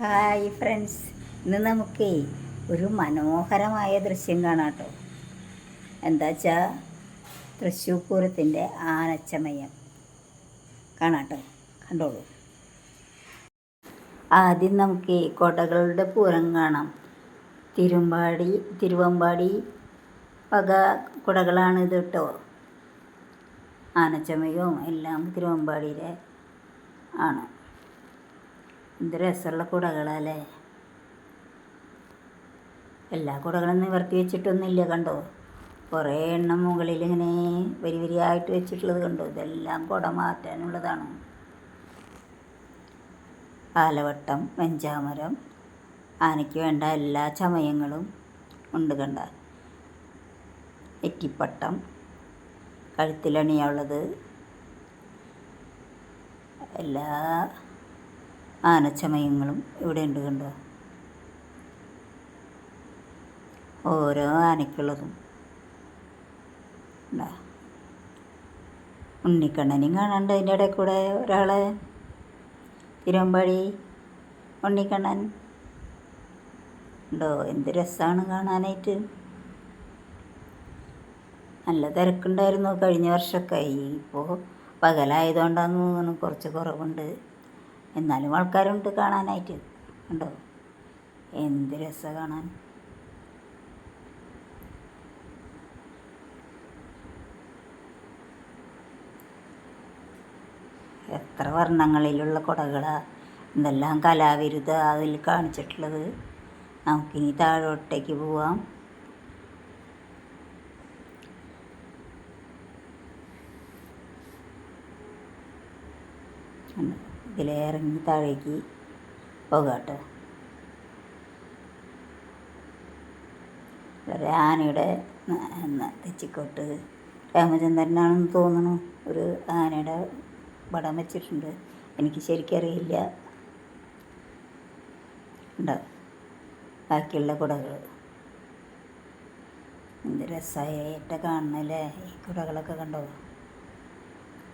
Hi friends ഇന്ന് നമുക്ക് ഒരു മനോഹരമായ ദൃശ്യം കാണാം കേട്ടോ എന്താ വെച്ചാൽ തൃശ്ശൂർ പൂരത്തിന്റെ ആനച്ചമയം. കാണാം കേട്ടോ കണ്ടോളൂ. ആദ്യം നമുക്ക് കോട്ടകളുടെ പൂരം കാണാം. തിരുമ്പാടി തിരുവമ്പാടി വക കുടകളാണ് ഇത് കേട്ടോ ആനച്ചമയവും എല്ലാം തിരുവമ്പാടിയിലെ ആണ്. എന്ത് രസമുള്ള കുടകളല്ലേ? എല്ലാ കുടകളും നിവർത്തി വെച്ചിട്ടൊന്നുമില്ല കണ്ടോ? കുറേ എണ്ണം മുകളിൽ ഇങ്ങനെ വരി വരിയായിട്ട് വെച്ചിട്ടുള്ളത് കണ്ടോ? ഇതെല്ലാം കുട മാറ്റാനുള്ളതാണ്. ആലവട്ടം വെഞ്ചാമരം ആനയ്ക്ക് വേണ്ട എല്ലാ ചമയങ്ങളും ഉണ്ട് കണ്ട. എറ്റിപ്പട്ടം കഴുത്തിലണിയുള്ളത് എല്ലാ ആനച്ചമയങ്ങളും ഇവിടെ ഉണ്ട് കണ്ടോ? ഓരോ ആനയ്ക്കുള്ളതും. ഉണ്ടാ ഉണ്ണിക്കണ്ണനെയും കാണാണ്ട് അതിന്റെ ഇടയിൽ കൂടെ ഒരാളെ. തിരുവമ്പാടി ഉണ്ണിക്കണ്ണൻ. ഉണ്ടോ എന്ത് രസമാണ് കാണാനായിട്ട്. നല്ല തിരക്കുണ്ടായിരുന്നു കഴിഞ്ഞ വർഷമൊക്കെ. ഇപ്പോൾ പകലായതുകൊണ്ടാന്ന് തോന്നുന്നു കുറച്ച് കുറവുണ്ട്. എന്നാലും ആൾക്കാരുണ്ട് കാണാനായിട്ട്. ഉണ്ടോ എന്ത് രസ കാണാൻ. എത്ര വർണങ്ങളിലുള്ള കുടകളാ. എന്തെല്ലാം കലാവിരുദ്ധ അതിൽ കാണിച്ചിട്ടുള്ളത്. നമുക്കിനി താഴോട്ടേക്ക് പോവാം. ഇതിലിറങ്ങി താഴേക്ക് പോകാട്ടോ. ഒരു ആനയുടെ തെച്ചിക്കോട്ട് രാമചന്ദ്രനാണെന്ന് തോന്നുന്നു ഒരു ആനയുടെ പടം വെച്ചിട്ടുണ്ട്. എനിക്ക് ശരിക്കറിയില്ല. ഉണ്ടോ? ബാക്കിയുള്ള കുടകൾ. എന്ത് രസമായിട്ട് കാണണല്ലേ? ഈ കുടകളൊക്കെ കണ്ടോ?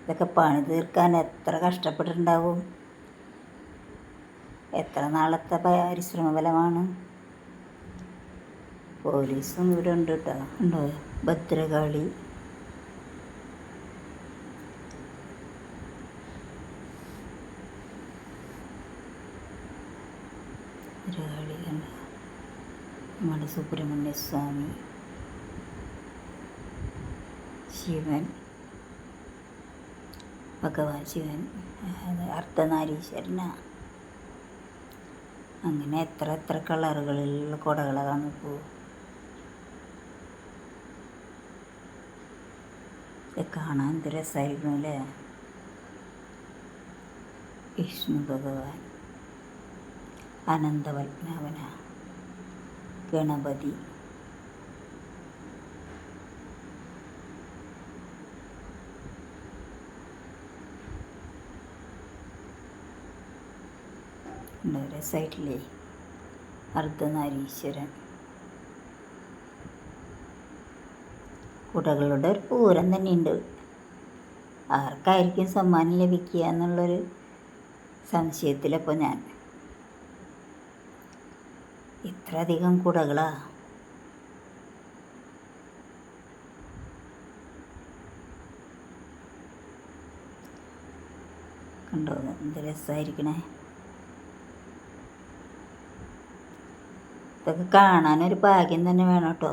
ഇതൊക്കെ പണി തീർക്കാൻ എത്ര കഷ്ടപ്പെട്ടിട്ടുണ്ടാവും? എത്ര നാളത്തെ പരിശ്രമ ഫലമാണ്? പോലീസും ഇവിടെ ഉണ്ട് കേട്ടോ ഉണ്ടോ? ഭദ്രകാളി. നമ്മുടെ സുബ്രഹ്മണ്യ സ്വാമി. ശിവൻ. ഭഗവാൻ ശിവൻ അർദ്ധനാരീശ്വരന. അങ്ങനെ എത്ര എത്ര കളറുകളിലുള്ള കുടകളാണ് ഇത് കാണാൻ എന്ത് രസമായിരുന്നു അല്ലേ? വിഷ്ണു ഭഗവാൻ അനന്തപത്മനാഭന. ഗണപതി. സൈഡിലേ. അർദ്ധനാരീശ്വരൻ. കുടകളുടെ ഒരു പൂരം തന്നെയുണ്ട്. ആർക്കായിരിക്കും സമ്മാനം ലഭിക്കുക എന്നുള്ളൊരു സംശയത്തിലപ്പോൾ ഞാൻ. ഇത്രയധികം കുടകളാ. കണ്ടോ എന്ത് രസമായിരിക്കണേ ഇതൊക്കെ കാണാനൊരു ഭാഗ്യം തന്നെ വേണം കേട്ടോ.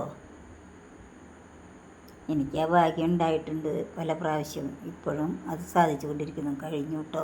എനിക്ക് ആ ഭാഗ്യം ഉണ്ടായിട്ടുണ്ട് പല പ്രാവശ്യം. ഇപ്പോഴും അത് സാധിച്ചുകൊണ്ടിരിക്കുന്നു. കഴിഞ്ഞു കേട്ടോ.